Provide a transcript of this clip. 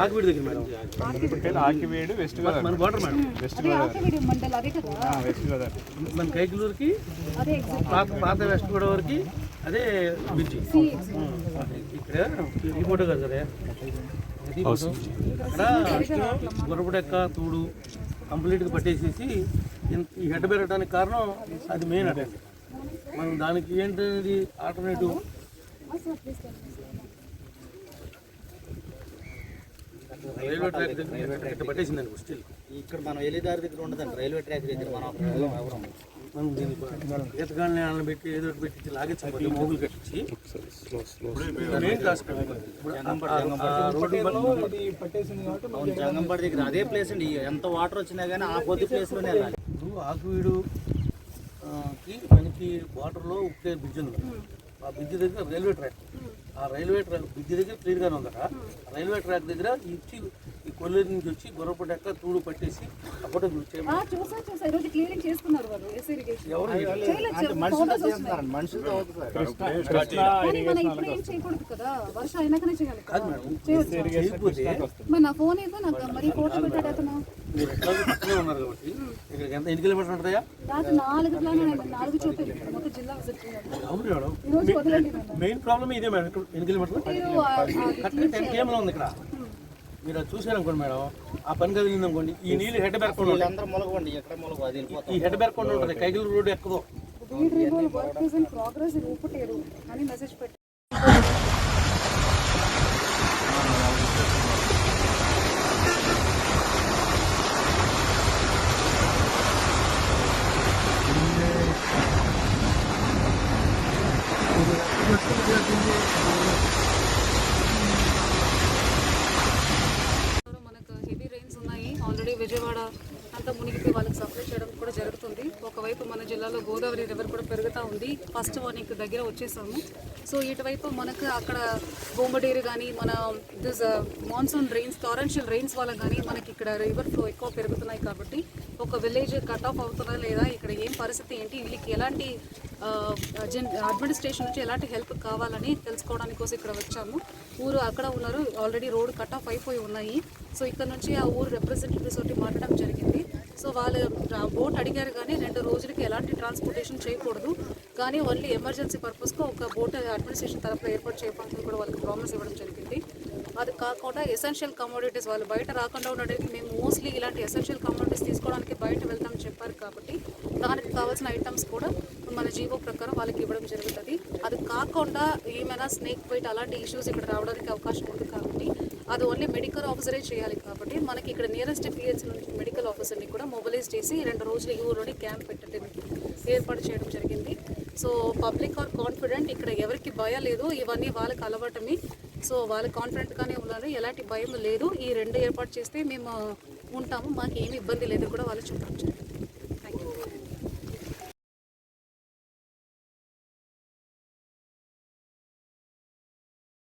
ఆకుబిడి దగ్గర madam. Akividu. West Godavari మన border madam. West అదే ఆకివీడు మండల్ అదే కదా? ఆ, వెస్ట్ గోదావరి. మన కైకలూరుకి పాత పాత వెస్ట్ గోదావరికి అదే బ్రిడ్జి. ఇక్కడ ఈ ఫోటో కదా ఫోటో. అక్కడ గుర్రపుడెక్క తూడు కంప్లీట్గా పట్టేసేసి ఈ హెడ్ పెరగడానికి కారణం అది మెయిన్ అటెండ్ మనం దానికి ఏంటనేది ఆల్టర్నేటివ్ రైల్వే ట్రాక్ దగ్గర ఇట్లా పట్టేసిందండి స్టిల్ ఇక్కడ మనం వెళ్ళేదారి దగ్గర ఉండదండి. రైల్వే ట్రాక్ దగ్గర మనం ఎవరం మనం ఈతగాళ్ళని ఆళ్ళని పెట్టి ఏదో ఒకటి పెట్టి లాగించి మోగులు కట్టించి జంగంపడి దగ్గర అదే ప్లేస్ అండి. ఎంత వాటర్ వచ్చినా కానీ ఆ కొద్ది ప్లేస్లోనే వెళ్ళాలి. ఇప్పుడు ఆకువీడు ఆ, కి మనకి వాటర్లో ఒకే బ్రిడ్జ్ ఉంది. ఆ బ్రిడ్జ్ దగ్గర రైల్వే ట్రాక్. ఆ రైల్వే ట్రాక్ బ్రిడ్జ్ దగ్గర క్లియర్గానే ఉందట. రైల్వే ట్రాక్ దగ్గర ఇచ్చి కొల్లేరు నుంచి వచ్చి ఎక్క తూడు పట్టేసి ఆ చూసా చూసా. ఈరోజు చేస్తున్నారు వాళ్ళు చేయకూడదు కదా. వర్షం అయినాకనే చేయాలి కదా. చేయొచ్చు. చేయకపోతే మరి నా ఫోన్ ఏదో నాకు మరి ఫోటో పెట్టాడు అతను. మీరు ఎట్లా పక్కనే ఉన్నారు కాబట్టి ఇక్కడికి ఎంత ఎన్ని కిలోమీటర్లు ఉంటాయా రాత్రి నాలుగు ప్లాన్ నాలుగు చోట్ల మొత్తం జిల్లా విజిట్ చేయాలి అవును మేడం. ఈ రోజు వదలండి నన్ను. మెయిన్ ప్రాబ్లమ్ ఇదే మేడం ఇక్కడ ఎన్ని కిలోమీటర్లు? కరెక్ట్గా టెన్ కేఎంలో ఉంది ఇక్కడ. మీరు అది చూసారనుకోండి మేడం ఆ పని కదిలింది అనుకోండి ఈ నీళ్ళు హెడ్ బెరకుండా ఉంటాయి. వీళ్ళందరూ మొలగండి ఎక్కడ మొలగ అది ఈ హెడ్ బెరకుండా ఉంటుంది కైకిల రోడ్డు ఎక్కదో అని మెసేజ్ పెట్టి మనకు హెవీ రైన్స్ ఉన్నాయి ఆల్రెడీ విజయవాడ అంతా మునిగిపోయి వాళ్ళకి సప్లై చేయడం కూడా జరుగుతుంది. ఒకవైపు మన జిల్లాలో గోదావరి రివర్ కూడా పెరుగుతూ ఉంది. ఫస్ట్ వానికి దగ్గర వచ్చేసాము. సో ఇటువైపు మనకు అక్కడ బొమ్మడేరు కానీ మన this monsoon rains torrential rains వల్ల కానీ మనకి ఇక్కడ రివర్ ఫ్లో ఎక్కువ పెరుగుతున్నాయి కాబట్టి ఒక విలేజ్ కట్ ఆఫ్ అవుతుందా లేదా ఇక్కడ ఏం పరిస్థితి ఏంటి వీళ్ళకి ఎలాంటి అడ్మినిస్ట్రేషన్ నుంచి ఎలాంటి హెల్ప్ కావాలని తెలుసుకోవడానికి కోసం ఇక్కడ వచ్చాము. ఊరు అక్కడ ఉన్నారు. ఆల్రెడీ రోడ్ కట్ ఆఫ్ అయిపోయి ఉన్నాయి. సో ఇక్కడ నుంచి ఆ ఊరు రిప్రజెంటేటివ్స్ తోటి మాట్లాడడం జరిగింది. సో వాళ్ళు బోట్ అడిగారు కానీ రెండు రోజులకి ఎలాంటి ట్రాన్స్పోర్టేషన్ చేయకూడదు. కానీ ఓన్లీ ఎమర్జెన్సీ పర్పస్గా ఒక బోట్ అడ్మినిస్ట్రేషన్ తరఫున ఏర్పాటు చేయడానికి కూడా వాళ్ళకి ప్రామిస్ ఇవ్వడం జరిగింది. అది కాకుండా ఎసెన్షియల్ కమోడిటీస్ వాళ్ళు బయట రాకుండా ఉండడానికి మేము మోస్ట్లీ ఇలాంటి ఎసెన్షియల్ కమోడిటీస్ తీసుకోవడానికి బయట వెళ్తామని చెప్పారు కాబట్టి దానికి కావాల్సిన ఐటమ్స్ కూడా మన జీవో ప్రకారం వాళ్ళకి ఇవ్వడం జరుగుతుంది. అది కాకుండా ఏమైనా స్నేక్ బైట్ అలాంటి ఇష్యూస్ ఇక్కడ రావడానికి అవకాశం ఉంది కాబట్టి అది ఓన్లీ మెడికల్ ఆఫీసరే చేయాలి కాబట్టి మనకి ఇక్కడ నియరెస్ట్ పిహెచ్ నుంచి మెడికల్ ఆఫీసర్ని కూడా మొబిలైజ్ చేసి రెండు రోజులు ఈ ఊరిలోని క్యాంప్ పెట్టడానికి ఏర్పాటు చేయడం జరిగింది. సో పబ్లిక్ ఆర్ కాన్ఫిడెంట్ ఇక్కడ ఎవరికి భయం లేదు ఇవన్నీ వాళ్ళకి అలవాటమే సో వాళ్ళు కాన్ఫిడెంట్గానే ఉన్నారు. ఎలాంటి భయం లేదు. ఈ రెండు ఏర్పాటు చేస్తే మేము ఉంటాము. మాకు ఏమి ఇబ్బంది లేదు కూడా వాళ్ళు చూపించారు